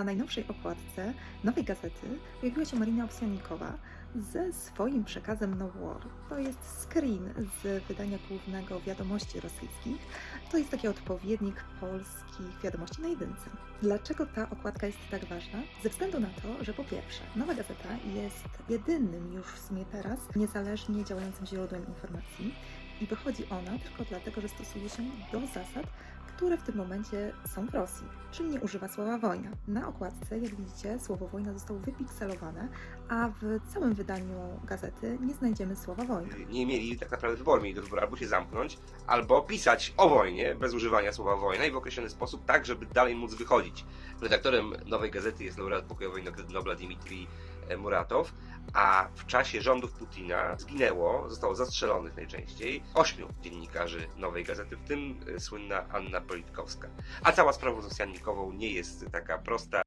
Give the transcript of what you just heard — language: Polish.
Na najnowszej okładce nowej gazety pojawiła się Marina Owsiannikowa ze swoim przekazem No War. To jest screen z wydania głównego Wiadomości Rosyjskich. To jest taki odpowiednik polskich Wiadomości na jedynce. Dlaczego ta okładka jest tak ważna? Ze względu na to, że po pierwsze, Nowa Gazeta jest jedynym już w sumie teraz niezależnie działającym źródłem informacji i wychodzi ona tylko dlatego, że stosuje się do zasad, które w tym momencie są w Rosji, czyli nie używa słowa wojna. Na okładce, jak widzicie, słowo wojna zostało wypikselowane, a w całym wydaniu gazety nie znajdziemy słowa wojna. nie mieli tak naprawdę wyboru. Mieli do wyboru albo się zamknąć, albo pisać o wojnie bez używania słowa wojna i w określony sposób, tak, żeby dalej móc wychodzić. Redaktorem Nowej Gazety jest laureat pokojowej Nobla Dmitrij e, Muratow, a w czasie rządów Putina zginęło, zostało zastrzelonych najczęściej, ośmiu dziennikarzy Nowej Gazety, w tym e, słynna Anna Politkowska. A cała sprawa z Rosjannikową nie jest taka prosta.